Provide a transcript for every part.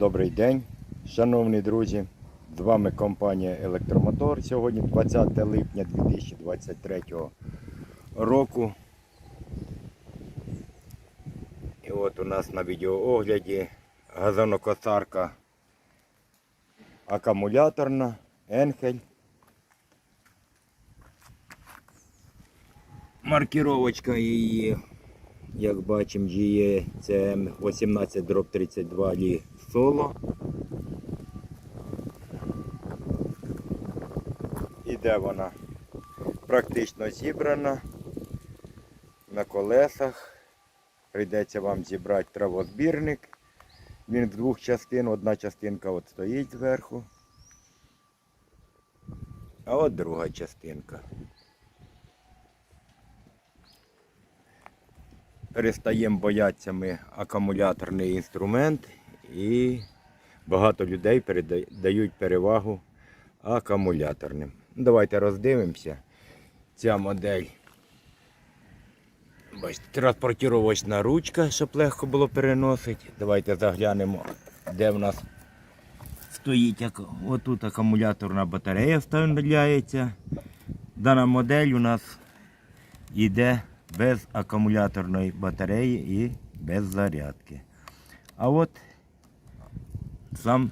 Добрий день, шановні друзі. З вами компанія Електромотор. Сьогодні 20 липня 2023 року. І от у нас на відеоогляді газонокосарка акумуляторна Енхель. Маркіровочка її, як бачимо, GE CM 18 32 лі соло. Іде вона практично зібрана на колесах. Прийдеться вам зібрати травозбірник. Він з двох частин, одна частинка от стоїть зверху, а от друга частинка. Перестаємо боятися ми акумуляторний інструмент і багато людей передають перевагу акумуляторним. Давайте роздивимося. Ця модель. Бачите, ручка, щоб легко було переносити. Давайте заглянемо, де в нас стоїть. Отут акумуляторна батарея вставляється. Дана модель у нас йде без акумуляторної батареї і без зарядки. А от сам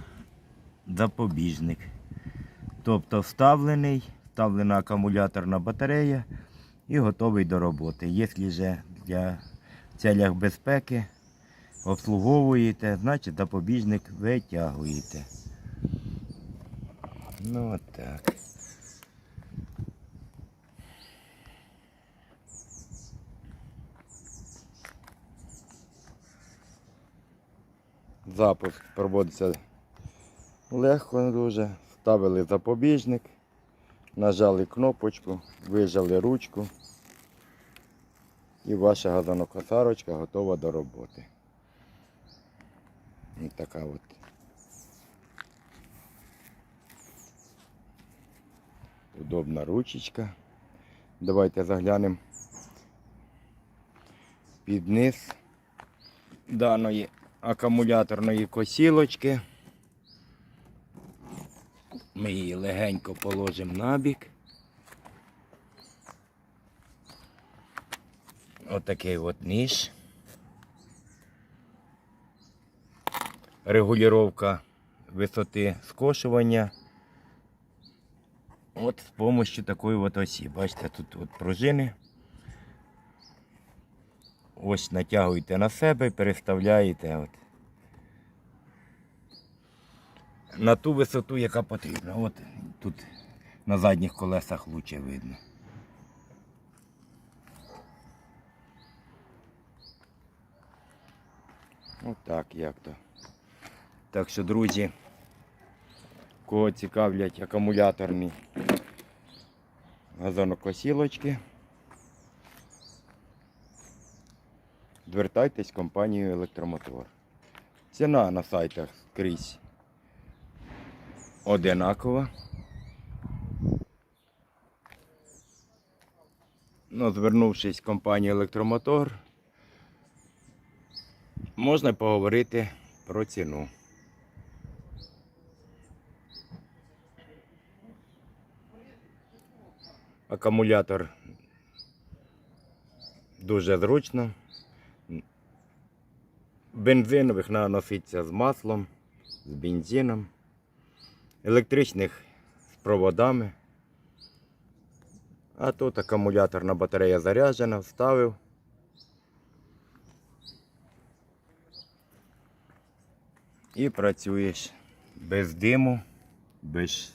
запобіжник. Тобто вставлений, вставлена акумуляторна батарея і готовий до роботи. Якщо же для целях безпеки обслуговуєте, значить запобіжник витягуєте. Ну от так. Запуск проводиться легко дуже. Ставили запобіжник, нажали кнопочку, вижали ручку і ваша газонокосарочка готова до роботи. Ось така от. Удобна ручечка. Давайте заглянемо під низ даної акумуляторної косілочки. Ми її легенько положимо на бік. Отакий от ніж. Регулювання висоти скошування. От з допомогою такої от осі. Бачите, тут от пружини. Ось натягуєте на себе і переставляєте от. на ту висоту, яка потрібна. От тут на задніх колесах лучше видно. Отак як то. Так що, друзі, кого цікавлять акумуляторні газонокосілочки, звертайтесь в компанію Електромотор. Ціна на сайтах скрізь одинакова. Ну, звернувшись в компанію Електромотор, можна поговорити про ціну. Акумулятор дуже зручно. Бензинових наноситься з маслом, з бензином, електричних з проводами. А тут акумуляторна батарея заряджена, вставив. І працюєш без диму, без.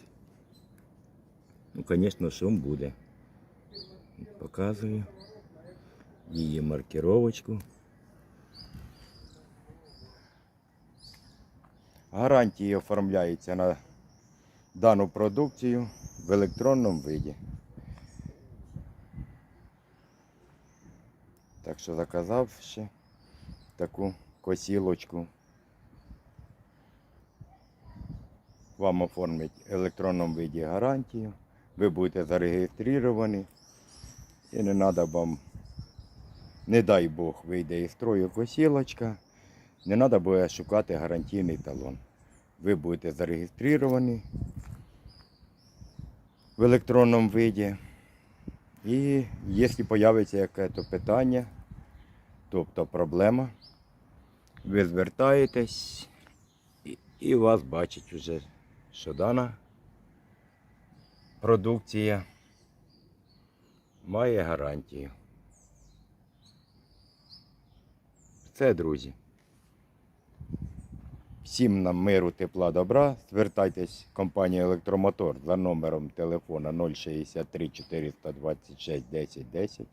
Ну, звісно, шум буде. Показую її маркировочку. Гарантії оформляються на дану продукцію в електронному виді. Так що заказав ще таку косілочку. Вам оформлять в електронному виді гарантію. Ви будете зареєстровані. І не треба вам, не дай Бог, вийде із строю косілочка. Не треба буде шукати гарантійний талон. Ви будете зареєстровані в електронному виді. І якщо з'явиться якесь питання, тобто проблема, ви звертаєтесь і вас бачить вже, що дана продукція має гарантію. Це, друзі. Всім нам миру, тепла, добра. Звертайтесь в компанію Електромотор за номером телефона 063 426 10 10.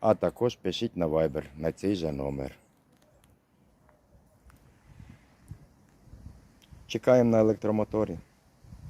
А також пишіть на Viber на цей же номер. Чекаємо на електромоторі.